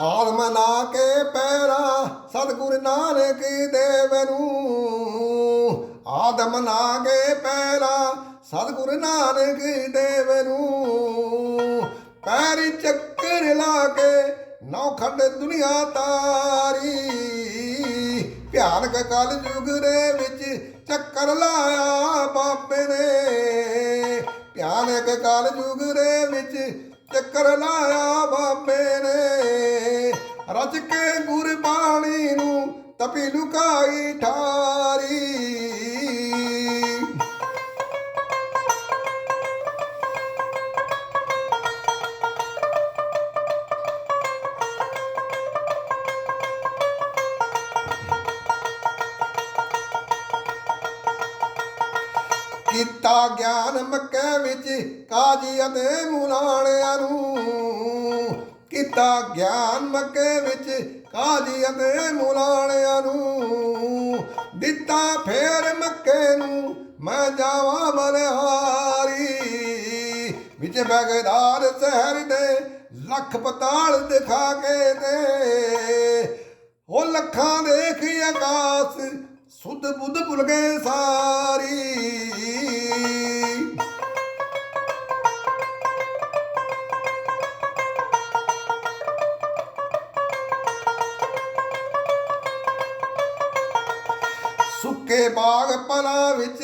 ਆਲਮ ਨਾ ਕੇ ਪੈਰਾ, ਸਤਿਗੁਰ ਨਾਨਕ ਦੇਵ ਨੂੰ ਆਦਮ ਨਾ ਕੇ ਪੈਰਾ, ਸਤਿਗੁਰ ਨਾਨਕ ਦੇਵ ਨੂੰ ਪੈਰੀ ਚੱਕਰ ਲਾ ਕੇ ਨੌ ਖੰਡ ਦੁਨੀਆ ਤਾਰੀ। ਭਿਆਨਕ ਕਲ ਯੁਗ ਦੇ ਵਿੱਚ ਚੱਕਰ ਲਾਇਆ ਬਾਬੇ ਨੇ। ਭਿਆਨਕ ਕਲ ਯੁਗ ਦੇ ਵਿੱਚ ਚੱਕਰ ਲਾਇਆ ਬਾਬੇ ਨੇ। ਰਚ ਕੇ ਗੁਰਬਾਣੀ ਨੂੰ ਤਪੀ ਲੁਕਾਈ ਠਾਰੀ ਕੀਤਾ ਗਿਆਨ ਮੱਕੇ ਵਿੱਚ, ਕਾਜੀ ਅਤੇ ਮੁਲਾਣਿਆਂ ਨੂੰ। ਕੀਤਾ ਗਿਆਨ ਮੱਕੇ ਵਿੱਚ, ਕਾਜੀ ਅਤੇ ਮੁਲਾਣਿਆਂ ਨੂੰ। ਦਿੱਤਾ ਫੇਰ ਮੱਕੇ ਨੂੰ, ਮੈਂ ਜਾਵਾਂ ਬਲਿਹਾਰੀ ਵਿੱਚ ਬਗਦਾਦ ਸ਼ਹਿਰ ਦੇ, ਲੱਖ ਪਤਾਲ ਦਿਖਾ ਕੇ ਤੇ ਉਹ ਲੱਖਾਂ ਦੇਖ ਆਕਾਸ, ਸੁਧ ਬੁੱਧ ਭੁੱਲ ਗਏ ਸਾਰੀ। ਸੁੱਕੇ ਬਾਗ ਪਲਾ ਵਿੱਚ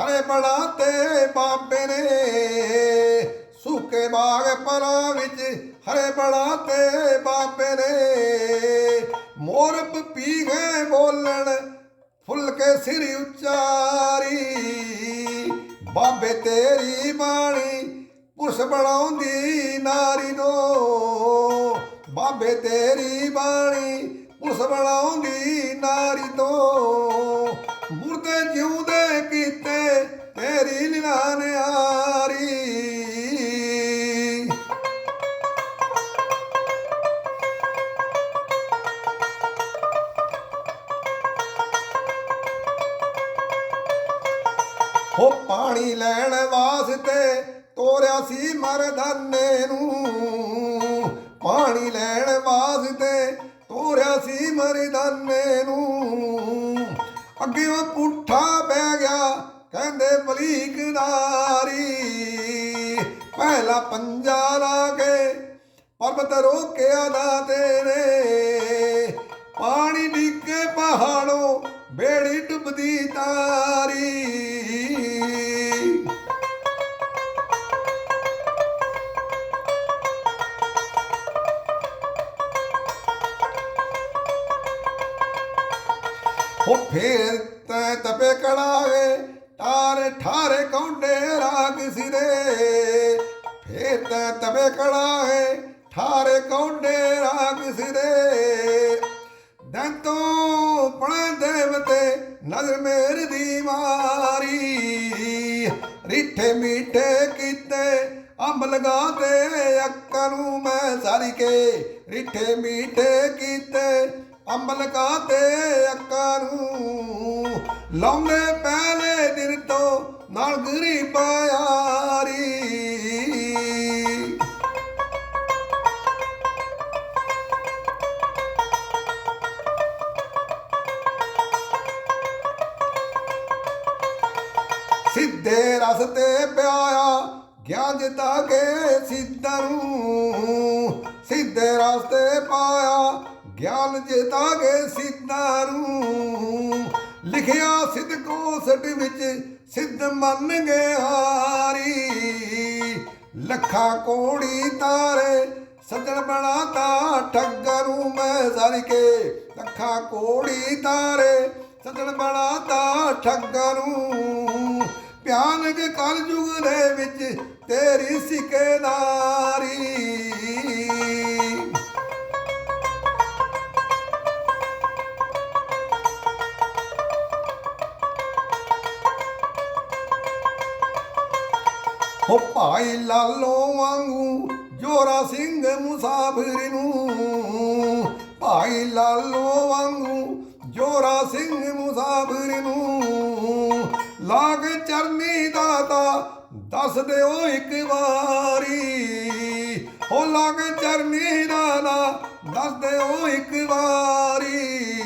ਹਰੇ ਬਣਾ ਤੇ ਬਾਬੇ ਨੇ। ਸੁੱਕੇ ਬਾਗ ਪਲਾ ਵਿੱਚ ਹਰੇ ਬਣਾ ਤੇ ਬਾਬੇ ਨੇ। ਮੋਰ ਪੀ ਗਏ ਬੋਲਣ ਫੁੱਲ ਕੇ ਸਿਰ ਉਚਾਰੀ। ਬਾਬੇ ਤੇਰੀ ਬਾਣੀ ਪੁਰਸ਼ ਬਣਾਉਂਦੀ ਨਾਰੀ ਨੂੰ। ਬਾਬੇ ਤੇਰੀ ਬਾਣੀ ਪੁਰਸ਼ ਬਣਾਉਂਦੀ ਨਾਰੀ ਤੋਂ ਮੁਰਦੇ ਜਿਉਂਦੇ ਕੀਤੇ, ਤੇਰੀ ਲੀਲਾ ਨਿਆਰੀ ਹੋ ਪਾਣੀ ਲੈਣ ਵਾਸਤੇ ਤੋਰਿਆ ਸੀ ਮਰਦਾਨੇ ਨੂੰ। ਪਾਣੀ ਲੈਣ ਵਾਸਤੇ ਤੋਰਿਆ ਸੀ ਮਰਦਾਨੇ ਨੂੰ। ਅੱਗੇ ਉਹ ਪੁੱਠਾ ਬਹਿ ਗਿਆ, ਕਹਿੰਦੇ ਬਲੀਕਦਾਰੀ ਪਹਿਲਾ ਪੰਜਾ ਲਾ ਕੇ ਪਰਬਤ ਰੋਕਿਆ ਦਾ ਤੇਰੇ। ਹੋ ਫੇਰ ਤੈ ਤਪੇ ਕੜਾਏ ਟਾਰੇ ਠਾਰੇ ਕੌਂਡੇ ਰਾਗ ਸਿਰੇ। ਫੇਰ ਤੈ ਤਪੇ ਕੜਾਏ ਠਾਰੇ ਕੌਂਡੇ ਰਾਗ ਸਿਰੇ। ਦੰਤੋਂ ਪਣੇ ਦੇਵਤੇ ਨਜ਼ਰ ਮੇਰ ਦੀ ਮਾਰੀ। ਰਿੱਠੇ ਮੀਠੇ ਕੀਤੇ ਅੰਬ ਲਗਾਤੇ ਅੱਕਾਂ ਨੂੰ ਮੈਂ ਸਾਰੀ ਕੇ। ਰਿੱਠੇ ਮੀਠੇ ਕੀਤੇ ਅੰਬ ਤੇ ਅੱਕਾਂ ਨੂੰ ਲਾਉਂਦੇ ਪਹਿਲੇ ਦਿਨ ਤੋਂ ਨਾਲ ਗਰੀ ਪਿਆਰੀ। ਸਿੱਧੇ ਰਸਤੇ ਪਿਆਇਆ ਗਿਆ ਜਿਤਾ ਕੇ ਸਿੱਧਾਂ ਨੂੰ। ਸਿੱਧੇ ਰਸਤੇ ਪਾਇਆ ਗਿਆਨ ਜਿਤਾ ਕੇ ਸਿੱਧਾਂ ਲਿਖਿਆ ਸਿੱਧ ਕੋਸਟ ਵਿੱਚ ਸਿੱਧ ਮੰਨ ਗਏ ਹਾਰੀ। ਲੱਖਾਂ ਕੋੜੀ ਤਾਰੇ ਸੱਜਣ ਬਣਾਤਾ ਠੱਗਾਂ ਨੂੰ ਮੈਂ ਸਾਰੀ ਕੇ। ਲੱਖਾਂ ਕੋੜੀ ਤਾਰੇ ਸੱਜਣ ਬਣਾਤਾ ਠੱਗਾਂ ਨੂੰ ਭਿਆਨਕ ਕਲਯੁਗ ਦੇ ਵਿੱਚ ਤੇਰੀ ਸਿਕੇਦਾਰੀ ਹੋ ਭਾਈ ਲਾਲੋ ਵਾਂਗੂ, ਜੋਰਾ ਸਿੰਘ ਮੁਸਾਫਿਰ ਨੂੰ। ਭਾਈ ਲਾਲੋ ਵਾਂਗੂ, ਜੋਰਾ ਸਿੰਘ ਮੁਸਾਫਿਰ ਨੂੰ। ਲਾਗ ਚਰਨੀ ਦਾਤਾ, ਦੱਸ ਦਿਓ ਇੱਕ ਵਾਰੀ। ਹੋ ਲਾਗ ਚਰਨੀ ਦਾਤਾ, ਦੱਸ ਦਿਓ ਇੱਕ ਵਾਰੀ।